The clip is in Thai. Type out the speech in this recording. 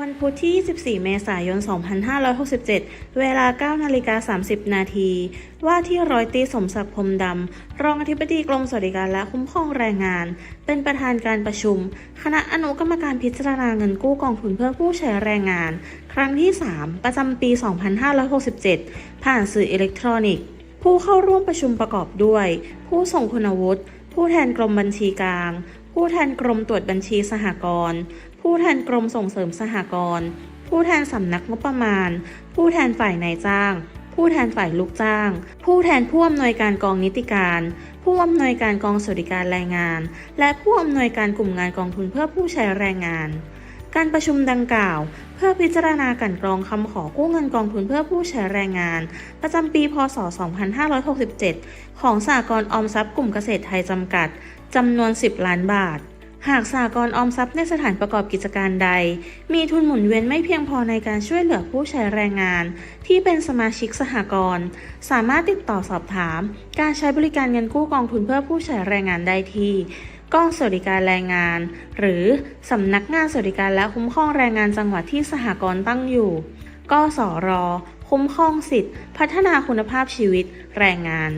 วันพุธที่ 24 เมษายน 2567 เวลา 9 นาฬิกา 30 นาที ว่าที่ร้อยตีสมศักดิ์พรมดำ รองอธิบดีกรมสวัสดิการและคุ้มครองแรงงาน เป็นประธานการประชุม คณะอนุกรรมการพิจารณาเงินกู้กองทุนเพื่อผู้ใช้แรงงาน ครั้งที่ 3 ประจำปี 2567 ผ่านสื่ออิเล็กทรอนิกส์ ผู้เข้าร่วมประชุมประกอบด้วย ผู้ส่งคุณวุฒิ ผู้แทนกรมบัญชีกลาง ผู้แทนกรมตรวจบัญชีสหกรณ์ ผู้แทนกรมส่งเสริมสหกรณ์ ผู้แทนสำนักงบประมาณ ผู้แทนฝ่ายนายจ้าง ผู้แทนฝ่ายลูกจ้าง ผู้แทนผู้อำนวยการกองนิติการ ผู้อำนวยการกองสวัสดิการแรงงาน และผู้อำนวยการกลุ่มงานกองทุนเพื่อผู้ใช้แรงงาน การประชุมดังกล่าว เพื่อพิจารณากลันกรองคำขอกู้เงินกองทุนเพื่อผู้ใช้แรงงาน ประจำปี พศ 2567 ของสากลออมทรัพย์กลุ่มเกษตรไทยจำกัด จำนวน 10 ล้านบาท หากสากลออมทรัพย์ในสถานประกอบกิจการใด มีทุนหมุนเวียนไม่เพียงพอในการช่วยเหลือผู้ใช้แรงงาน ที่เป็นสมาชิกสหกรณ์สามารถติดต่อสอบถาม การใช้บริการเงินกู้กองทุนเพื่อผู้ใช้แรงงานได้ที่กองสวัสดิการแรงงาน หรือสำนักงานสวัสดิการและคุ้มครองแรงงานจังหวัดที่สหกรณ์ตั้งอยู่ กสร คุ้มครองสิทธิพัฒนาคุณภาพชีวิตแรงงาน